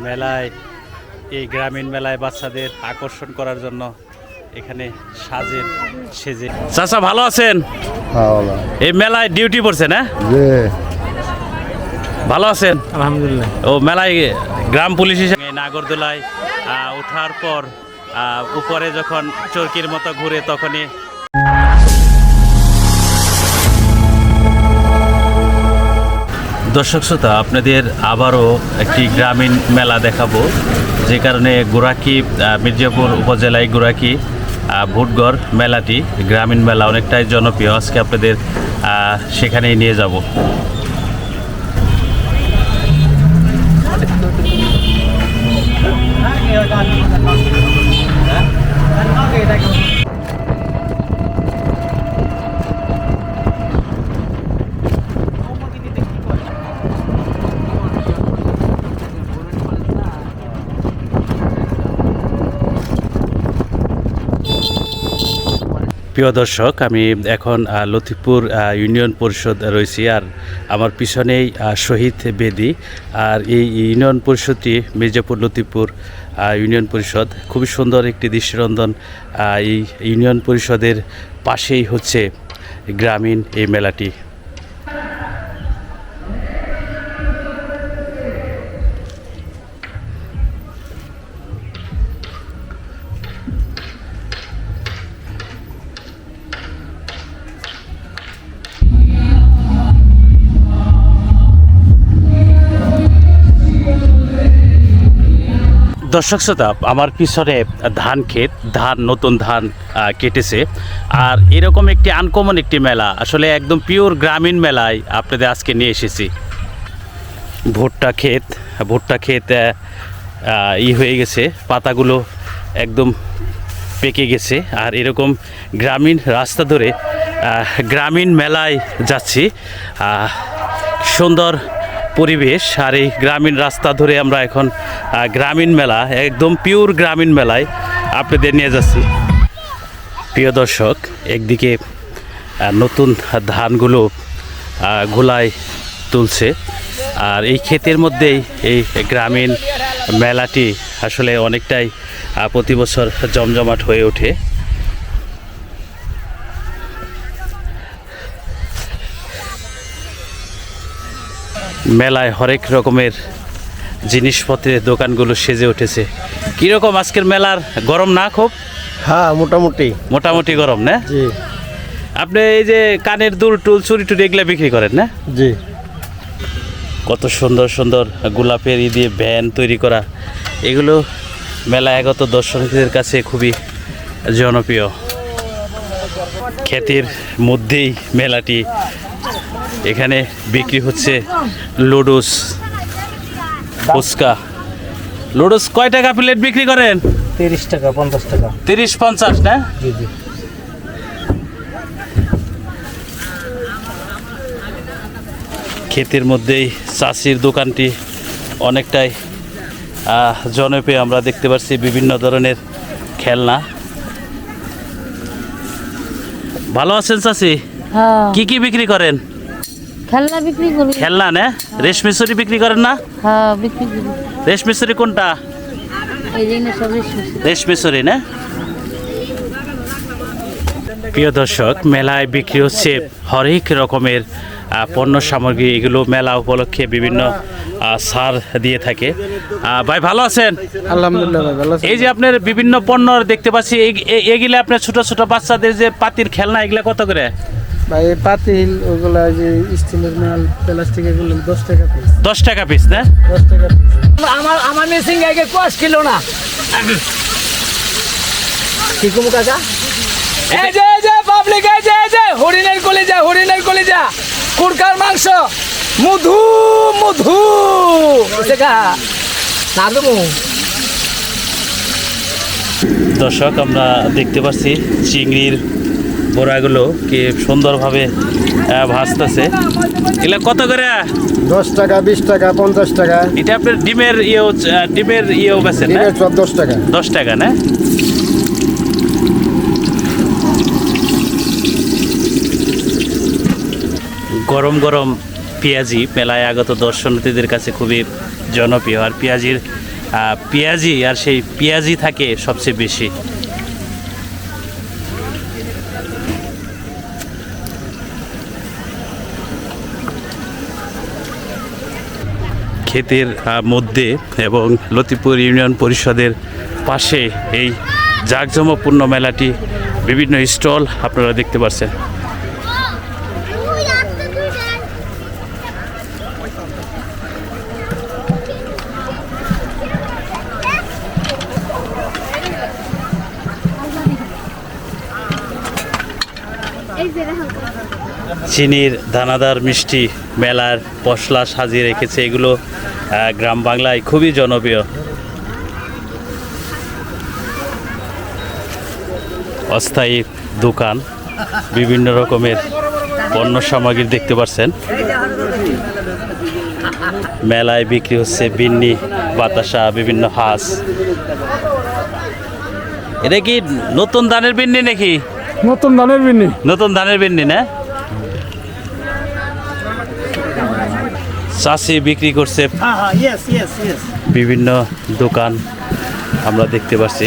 মেলায় এই গ্রামীণ মেলায় বাচ্চাদের আকর্ষণ করার জন্য এখানে সাজে সেজে। চাচা ভালো আছেন? এই মেলায় ডিউটি পড়ছেন হ্যাঁ? ভালো আছেন? আলহামদুলিল্লাহ। ও মেলায় গ্রাম পুলিশ হিসেবে নাগরদোলায় আহ, ওঠার পর আহ, উপরে যখন চরকির মতো ঘুরে তখনই দর্শক শ্রোতা, আপনাদের আবারও একটি গ্রামীণ মেলা দেখাবো, যে কারণে গোরাকি মির্জাপুর উপজেলায় গোরাকি ভোটগড় মেলাটি গ্রামীণ মেলা অনেকটাই জনপ্রিয়। আজকে আপনাদের সেখানেই নিয়ে যাব। প্রিয় দর্শক, আমি এখন লতিফপুর ইউনিয়ন পরিষদ রয়েছি আর আমার পিছনেই শহীদ বেদি আর এই ইউনিয়ন পরিষদটি মির্জাপুর, লতিফপুর ইউনিয়ন পরিষদ। খুবই সুন্দর একটি দৃষ্টিনন্দন এই ইউনিয়ন পরিষদের পাশেই হচ্ছে গ্রামীণ এই মেলাটি। দর্শক শ্রোতা, আমার পিছনে ধান ক্ষেত, ধান, নতুন ধান কেটেছে। আর এরকম একটি আনকমন একটি মেলা, আসলে একদম পিওর গ্রামীণ মেলায় আপনাদের আজকে নিয়ে এসেছি। ভুট্টা ক্ষেত ভুট্টা ক্ষেত ই হয়ে গেছে, পাতাগুলো একদম পেকে গেছে। আর এরকম গ্রামীণ রাস্তা ধরে গ্রামীণ মেলায় যাচ্ছি। সুন্দর পরিবেশ আর এই গ্রামীণ রাস্তা ধরে আমরা এখন গ্রামীণ মেলা, একদম পিওর গ্রামীণ মেলায় আপনাদের নিয়ে যাচ্ছি। প্রিয় দর্শক, একদিকে নতুন ধানগুলো গোলায় তুলছে। আর এই ক্ষেতের মধ্যেই এই গ্রামীণ মেলাটি আসলে অনেকটাই প্রতি বছর জমজমাট হয়ে ওঠে। মেলায় হরেক রকমের জিনিসপত্রের দোকানগুলো সেজে উঠেছে। কীরকম আজকের মেলার গরম না খুব? হ্যাঁ মোটামুটি। মোটামুটি গরম না? জি। আপনি এই যে কানের দুল টুল চুরি টুরি এগুলো বিক্রি করেন না? জি। কত সুন্দর সুন্দর গোলাপের ই দিয়ে ভ্যান তৈরি করা। এগুলো মেলা আগত দর্শনার্থীদের কাছে খুবই জনপ্রিয়। খ্যাতির মধ্যেই মেলাটি এখানে বিক্রি হচ্ছে লুডুস ফুচকা। লুডুস কয় টাকা প্লেট বিক্রি করেন? তিরিশ টাকা পঞ্চাশ টাকা। তিরিশ পঞ্চাশ না? জি জি। ক্ষেতের মধ্যেই চাষির দোকানটি অনেকটাই জনপ্রিয়। আমরা দেখতে পাচ্ছি বিভিন্ন ধরনের খেলনা। ভালো আছেন চাষি? হ্যাঁ। কি কি বিক্রি করেন? খেলনা বিক্রি করি। খেলনা না? রেশমি চুরি বিক্রি করেন না? হ্যাঁ বিক্রি করি। রেশমি চুরি কোনটা? এই জন্য সব রেশমি চুরি। না? প্রিয় দর্শক মেলায় বিক্রি হচ্ছে হরেক রকমের পণ্য সামগ্রী। এগুলো মেলা উপলক্ষে বিভিন্ন ছাড় দিয়ে থাকে। ভাই ভালো আছেন? আলহামদুলিল্লাহ ভাই ভালো আছি। এই যে আপনার বিভিন্ন পণ্য দেখতে পাচ্ছি। এগুলো আপনার ছোট ছোট বাচ্চাদের যে পাতির খেলনা এগুলো কত করে? ভাই এই পাতিল ওগুলা যে স্টিলের মাল প্লাস্টিক এগুলো দশ টাকা পিস দশ টাকা পিস না? দশ টাকা পিস আমার আমার মেশিন গাইকে কোয়াশ কিলো না। কি কমু কাকা? এই যে এই যে পাবলিক এই যে এই যে হরিণের কলিজা হরিণের কলিজা কুরকার মাংস মধু মধু। দেখা না দর্শক আমরা দেখতে পাচ্ছি চিংড়ির বড়াগুলো কি সুন্দরভাবে আহ, ভাজতেছে। এগুলো কত করে? দশ টাকা বিশ টাকা পঞ্চাশ টাকা। এটা আপনার ডিমের ইয়েও ডিমের ইয়েও ডিমের দশ টাকা। দশ টাকা না? গরম গরম পেঁয়াজি মেলায় আগত দর্শনার্থীদের কাছে খুবই জনপ্রিয়। আর পেঁয়াজির পেঁয়াজি আর সেই পেঁয়াজি থাকে সবচেয়ে বেশি। ক্ষেতের মধ্যে এবং লতিপুর ইউনিয়ন পরিষদের পাশে এই জাঁকজমকপূর্ণ মেলাটি বিভিন্ন স্টল আপনারা দেখতে পাচ্ছেন। চিনির দানাদার মিষ্টি মেলার পশলা সাজিয়ে রেখেছে এগুলো গ্রাম বাংলায় খুবই জনপ্রিয়। অস্থায়ী দোকান বিভিন্ন রকমের পণ্য সামগ্রী দেখতে পাচ্ছেন। মেলায় বিক্রি হচ্ছে বিন্নি বাতাসা বিভিন্ন হাঁস। এটা কি নতুন ধানের বিন্নি নাকি? নতুন ধানের বিনি নতুন ধানের বিন্নি না? চাষি বিক্রি করছে। বিভিন্ন দোকান আমরা দেখতে পাচ্ছি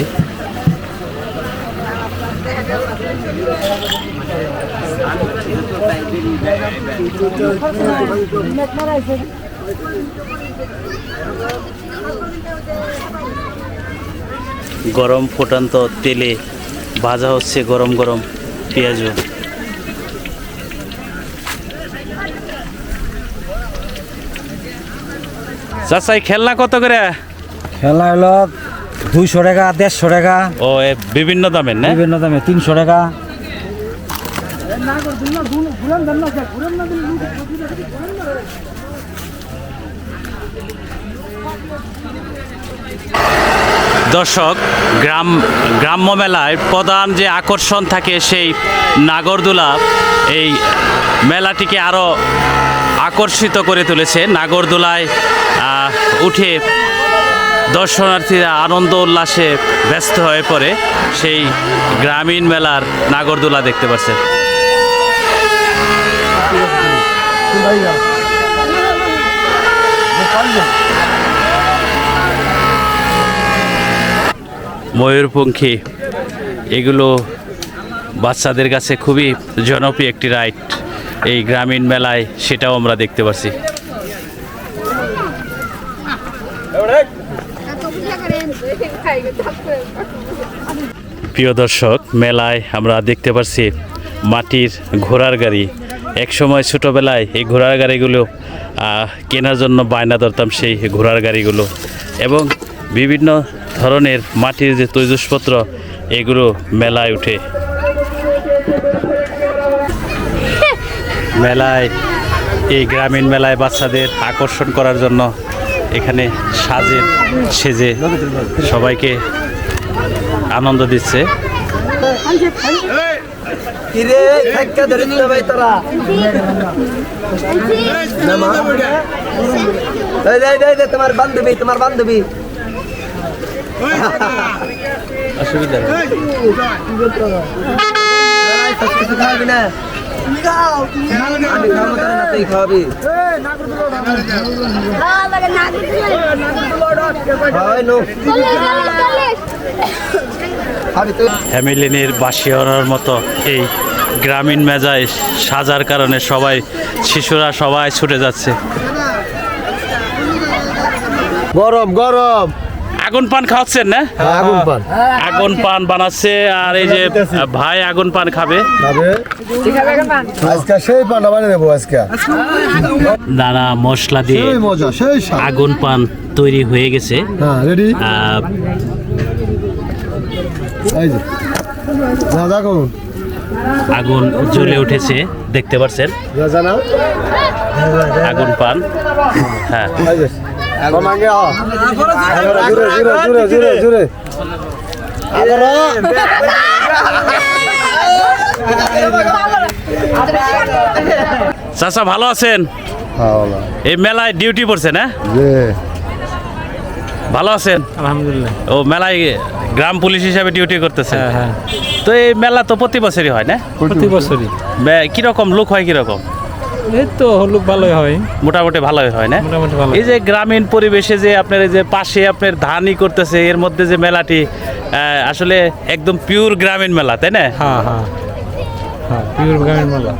গরম ফুটান্ত তেলে ভাজা হচ্ছে গরম গরম পেঁয়াজও। চাচাই খেলনা কত করে? খেলনা হলো দুইশো টাকা দেড়শো টাকা। ও বিভিন্ন দামের না? বিভিন্ন দামে তিনশো টাকা। দর্শক গ্রাম গ্রাম্য মেলায় প্রধান যে আকর্ষণ থাকে সেই নাগরদোলা এই মেলাটিকে আরও আকর্ষিত করে তুলেছে। নাগরদোলায় উঠে দর্শনার্থীরা আনন্দ উল্লাসে ব্যস্ত হয়ে পড়ে। সেই গ্রামীণ মেলার নাগরদোলা দেখতে পাচ্ছেন ময়ূরপঙ্খী, এগুলো বাচ্চাদের কাছে খুবই জনপ্রিয় একটি রাইড। এই গ্রামীণ মেলায় সেটাও আমরা দেখতে পাচ্ছি প্রিয় দর্শক, মেলায় আমরা দেখতে পাচ্ছি মাটির ঘোড়ার গাড়ি। একসময় ছোটোবেলায় এই ঘোড়ার গাড়িগুলো কেনার জন্য বায়না ধরতাম সেই ঘোড়ার গাড়িগুলো এবং বিভিন্ন ধরনের মাটির যে তৈজসপত্র, এগুলো মেলায় উঠে। মেলায় এই গ্রামীণ মেলায় বাচ্চাদের আকর্ষণ করার জন্য এখানে সাজে সেজে সবাইকে আনন্দ দিচ্ছে বান্ধবী তোমার বান্ধবী অসুবিধা হ্যামিলিনের বাসিয়ানার মতো এই গ্রামীণ মেজায় সাজার কারণে সবাই, শিশুরা সবাই ছুটে যাচ্ছে। গরম গরম। আগুন পান খাওয়াচ্ছেন না? আগুন পান। আগুন পান বানাচ্ছে আর এই যে ভাই আগুন পান খাবে। আজকে সেই পান্ডা বানিয়ে দেবো আজকে। নানা মশলা দিয়ে আগুন পান তৈরি হয়ে গেছে। হ্যাঁ রেডি আগুন জ্বলে উঠেছে দেখতে পাচ্ছেন জানা আগুন পান। হ্যাঁ। কমাঙ্গে জুরে জুরে জুরে জুরে জুরে চাচা ভালো আছেন? হ্যাঁ এই মেলায় ডিউটি পড়ছে না ভালো আছেন? আলহামদুলিল্লাহ। ও মেলায় গ্রাম পুলিশ হিসাবে ডিউটি করতেছে হ্যাঁ হ্যাঁ। তো এই মেলা তো প্রতি বছরই হয় না? প্রতি বছরই। কীরকম লোক হয় কীরকম? এই তো হলুক ভালোই হয়। মোটামুটি ভালোই হয় না? মোটামুটি ভালো এই যে গ্রামীণ পরিবেশে যে আপনার এই যে পাশে আপনার ধানই করতেছে এর মধ্যে যে মেলাটি আহ, আসলে একদম পিওর গ্রামীণ মেলা তাই না? হ্যাঁ হ্যাঁ। হ্যাঁ পিওর গ্রামীণ মেলা।